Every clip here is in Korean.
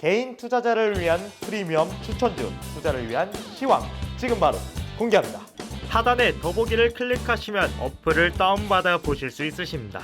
개인 투자자를 위한 프리미엄 추천주 투자를 위한 시황 지금 바로 공개합니다. 하단에 더보기를 클릭하시면 어플을 다운받아 보실 수 있으십니다.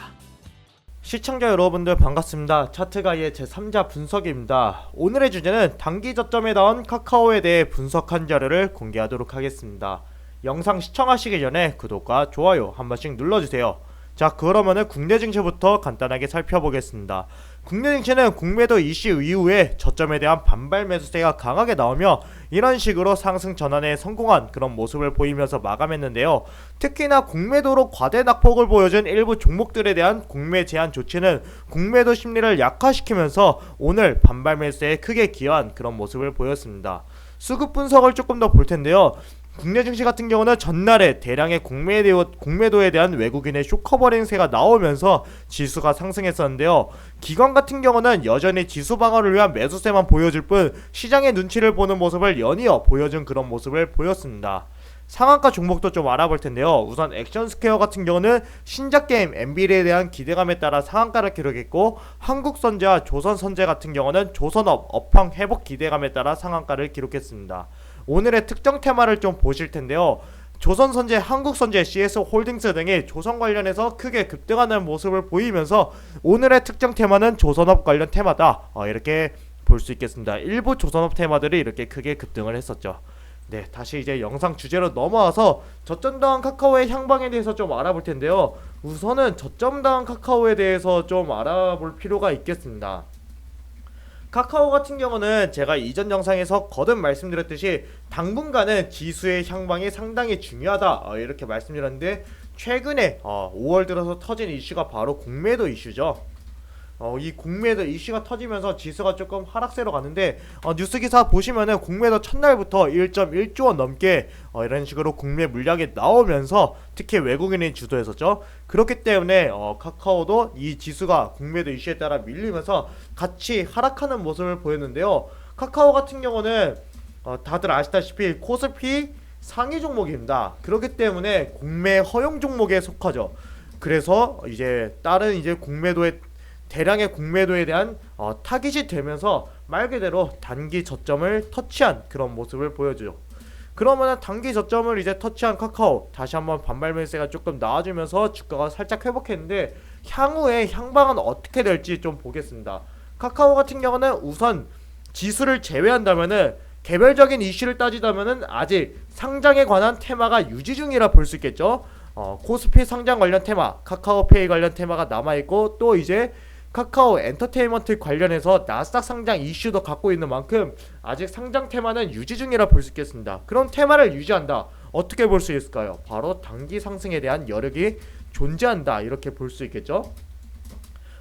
시청자 여러분들 반갑습니다. 차트가이의 제3자 분석입니다. 오늘의 주제는 단기 저점에 나온 카카오에 대해 분석한 자료를 공개하도록 하겠습니다. 영상 시청하시기 전에 구독과 좋아요 한 번씩 눌러주세요. 자 그러면은 국내 증시부터 간단하게 살펴보겠습니다. 국내 증시는 공매도 이슈 이후에 저점에 대한 반발 매수세가 강하게 나오며 이런 식으로 상승 전환에 성공한 그런 모습을 보이면서 마감했는데요. 특히나 공매도로 과대 낙폭을 보여준 일부 종목들에 대한 공매 제한 조치는 공매도 심리를 약화시키면서 오늘 반발 매수에 크게 기여한 그런 모습을 보였습니다. 수급 분석을 조금 더 볼 텐데요. 국내 증시 같은 경우는 전날에 대량의 공매도, 공매도 에 대한 외국인의 쇼커버링세가 나오면서 지수가 상승했었는데요. 기관 같은 경우는 여전히 지수 방어를 위한 매수세만 보여줄 뿐 시장의 눈치를 보는 모습을 연이어 보여준 그런 모습을 보였습니다. 상한가 종목도 좀 알아볼 텐데요. 우선 액션 스퀘어 같은 경우는 신작 게임 엔비디에 대한 기대감에 따라 상한가를 기록했고 한국선제와 조선선제 같은 경우는 조선업 업황 회복 기대감에 따라 상한가를 기록했습니다. 오늘의 특정 테마를 좀 보실 텐데요. 조선선제, 한국선제, CS 홀딩스 등이 조선 관련해서 크게 급등하는 모습을 보이면서 오늘의 특정 테마는 조선업 관련 테마다 어, 이렇게 볼 수 있겠습니다. 일부 조선업 테마들이 이렇게 크게 급등을 했었죠. 네, 다시 이제 영상 주제로 넘어와서 저점당한 카카오의 향방에 대해서 좀 알아볼 텐데요. 우선은 저점당한 카카오에 대해서 좀 알아볼 필요가 있겠습니다. 카카오 같은 경우는 제가 이전 영상에서 거듭 말씀드렸듯이 당분간은 지수의 향방이 상당히 중요하다 어, 이렇게 말씀드렸는데 최근에 어, 5월 들어서 터진 이슈가 바로 공매도 이슈죠. 어, 이 공매도 이슈가 터지면서 지수가 조금 하락세로 갔는데 어, 뉴스 기사 보시면은 공매도 첫날부터 1.1조 원 넘게 어, 이런 식으로 공매 물량이 나오면서 특히 외국인이 주도했었죠. 그렇기 때문에 어, 카카오도 이 지수가 공매도 이슈에 따라 밀리면서 같이 하락하는 모습을 보였는데요. 카카오 같은 경우는 어, 다들 아시다시피 코스피 상위 종목입니다. 그렇기 때문에 공매 허용 종목에 속하죠. 그래서 이제 다른 이제 공매도에 대량의 공매도에 대한 어, 타깃이 되면서 말 그대로 단기 저점을 터치한 그런 모습을 보여주죠. 그러면은 단기 저점을 이제 터치한 카카오 다시 한번 반발 매수가 조금 나아지면서 주가가 살짝 회복했는데 향후에 향방은 어떻게 될지 좀 보겠습니다. 카카오 같은 경우는 우선 지수를 제외한다면은 개별적인 이슈를 따지자면은 아직 상장에 관한 테마가 유지 중이라 볼 수 있겠죠. 어, 코스피 상장 관련 테마, 카카오페이 관련 테마가 남아 있고 또 이제 카카오 엔터테인먼트 관련해서 나스닥 상장 이슈도 갖고 있는 만큼 아직 상장 테마는 유지 중이라 볼 수 있겠습니다. 그런 테마를 유지한다. 어떻게 볼 수 있을까요? 바로 단기 상승에 대한 여력이 존재한다. 이렇게 볼 수 있겠죠.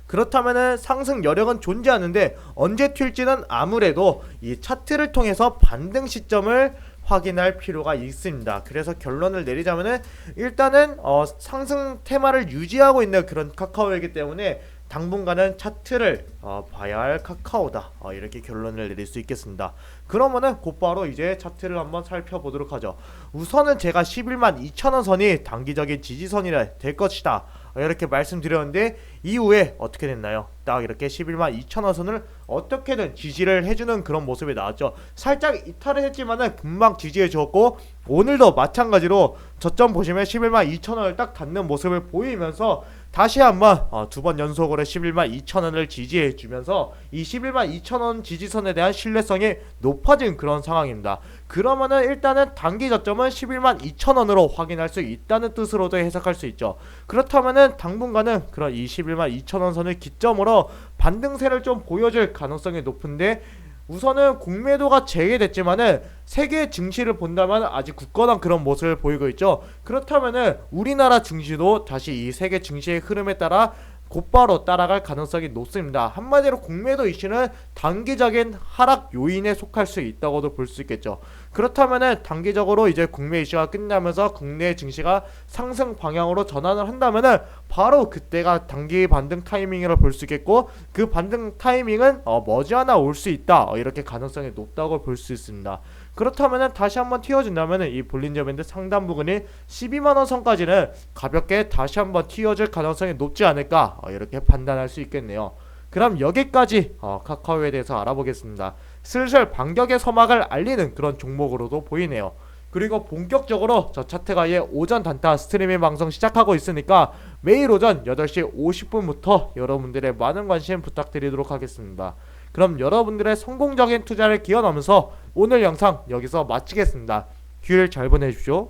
그렇다면은 상승 여력은 존재하는데 언제 튈지는 아무래도 이 차트를 통해서 반등 시점을 확인할 필요가 있습니다. 그래서 결론을 내리자면은 일단은 어, 상승 테마를 유지하고 있는 그런 카카오이기 때문에 당분간은 차트를 어, 봐야 할 카카오다 어, 이렇게 결론을 내릴 수 있겠습니다. 그러면은 곧바로 이제 차트를 한번 살펴보도록 하죠. 우선은 제가 11만 2천원 선이 단기적인 지지선이라 될 것이다 어, 이렇게 말씀드렸는데 이후에 어떻게 됐나요? 딱 이렇게 11만 2천원 선을 어떻게든 지지를 해주는 그런 모습이 나왔죠. 살짝 이탈을 했지만은 금방 지지해 주었고 오늘도 마찬가지로 저점 보시면 11만 2천원을 딱 닿는 모습을 보이면서 다시 한번 어, 두번 연속으로 11만 2천 원을 지지해 주면서 이 11만 2천 원 지지선에 대한 신뢰성이 높아진 그런 상황입니다. 그러면은 일단은 단기 저점은 11만 2천 원으로 확인할 수 있다는 뜻으로도 해석할 수 있죠. 그렇다면은 당분간은 그런 이 11만 2천 원 선을 기점으로 반등세를 좀 보여줄 가능성이 높은데 우선은 공매도가 재개됐지만은 세계 증시를 본다면 아직 굳건한 그런 모습을 보이고 있죠. 그렇다면은 우리나라 증시도 다시 이 세계 증시의 흐름에 따라 곧바로 따라갈 가능성이 높습니다. 한마디로 공매도 이슈는 단기적인 하락 요인에 속할 수 있다고도 볼 수 있겠죠. 그렇다면은 단기적으로 이제 국내 이슈가 끝나면서 국내 증시가 상승 방향으로 전환을 한다면은 바로 그때가 단기 반등 타이밍이라 볼 수 있겠고 그 반등 타이밍은 어, 머지않아 올 수 있다 어, 이렇게 가능성이 높다고 볼 수 있습니다. 그렇다면은 다시 한번 튀어준다면은 이 볼린저 밴드 상단 부근이 12만 원 선까지는 가볍게 다시 한번 튀어줄 가능성이 높지 않을까 어, 이렇게 판단할 수 있겠네요. 그럼 여기까지 어, 카카오에 대해서 알아보겠습니다. 슬슬 반격의 서막을 알리는 그런 종목으로도 보이네요. 그리고 본격적으로 저 차트가의 오전 단타 스트리밍 방송 시작하고 있으니까 매일 오전 8시 50분부터 여러분들의 많은 관심 부탁드리도록 하겠습니다. 그럼 여러분들의 성공적인 투자를 기원하면서 오늘 영상 여기서 마치겠습니다. 휴일 잘 보내십시오.